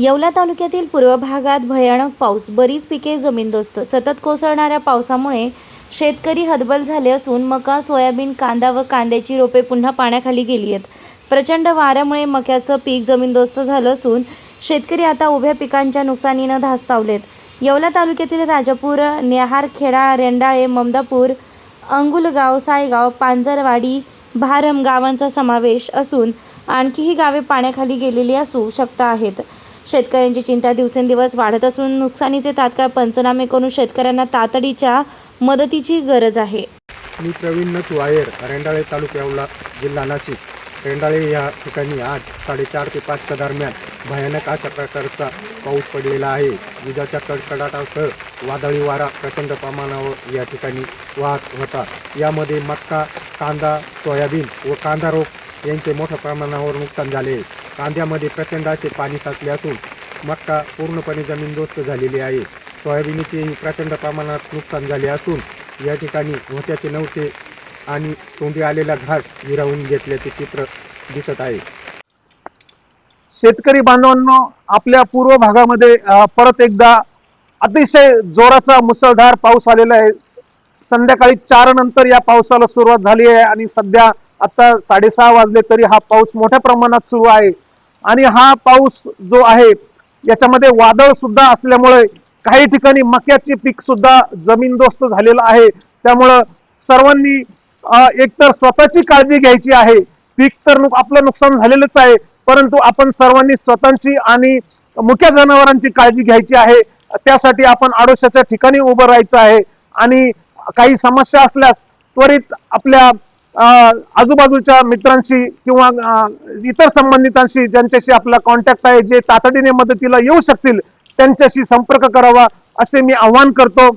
येवला तालुक्यातील पूर्व भागात भयानक पाऊस. बरीच पिके जमीनदोस्त. सतत कोसळणाऱ्या पावसामुळे शेतकरी हतबल झाले असून मका सोयाबीन कांदा व कांद्याची रोपे पुन्हा पाण्याखाली गेली आहेत. प्रचंड वाऱ्यामुळे मक्याचं पीक जमीनदोस्त झालं असून शेतकरी आता उभ्या पिकांच्या नुकसानीनं धास्तावलेत. येवला तालुक्यातील राजापूर न्याहारखेडा रेंडाळे ममदापूर अंगुलगाव सायगाव पांजरवाडी भारम गावांचा समावेश असून आणखीही गावे पाण्याखाली गेलेली असू शकता आहेत. शेतकऱ्यांची चिंता दिवसेंदिवस वाढत असून नुकसानीचे तात्काळ पंचनामे करून शेतकऱ्यांना तातडीच्या मदतीची गरज आहे. मी प्रवीण नथू रेंडाळे तालुक्यावला जिल्हा नाशिक. रेंडाळे या ठिकाणी आज साडेचार ते पाचच्या दरम्यान भयानक अशा प्रकारचा पाऊस पडलेला आहे. विजाच्या कडकडाटासह वादळी वारा प्रचंड प्रमाणावर या ठिकाणी वाहत होता. यामध्ये मक्का कांदा सोयाबीन व कांदा रोप यांचे मोठ्या प्रमाणावर नुकसान झाले. आहे कांद्यामध्ये प्रचंड असे पाणी साचले असून मक्का पूर्णपणे जमीनदोस्त झालेली आहे. सोयाबीनचेही प्रचंड प्रमाणात नुकसान झाले असून या ठिकाणी मोत्याचे नव्हते आणि तोंडी आलेला घास विरावून घेतल्याचे चित्र दिसत आहे. शेतकरी बांधवांनो आपल्या पूर्व भागामध्ये परत एकदा अतिशय जोराचा मुसळधार पाऊस आलेला आहे. संध्याकाळी चार नंतर या पावसाला सुरुवात झाली आहे आणि सध्या आता साडेसहा वाजले तरी हा पाऊस मोठ्या प्रमाणात सुरू आहे. आणि हा पाऊस जो आहे याच्यामध्ये वादळ सुद्धा असल्यामुळे काही ठिकाणी मक्याचे पीक सुद्धा जमीनदोस्त झालेलं आहे. त्यामुळं सर्वांनी एकतर स्वतःची काळजी घ्यायची आहे. पीक तर नुक- आपलं नुकसान झालेलंच आहे. परंतु आपण सर्वांनी स्वतःची आणि मुख्य जनावरांची काळजी घ्यायची आहे. त्यासाठी आपण आडोशाच्या ठिकाणी उभं राहायचं आहे. आणि काही समस्या असल्यास त्वरित आपल्या आजूबाजूच्या मित्रांशी किंवा इतर संबंधितांशी ज्यांच्याशी आपला कॉन्टॅक्ट आहे जे तातडीने मदतीला येऊ शकतील त्यांच्याशी संपर्क करावा असे मी आवाहन करतो.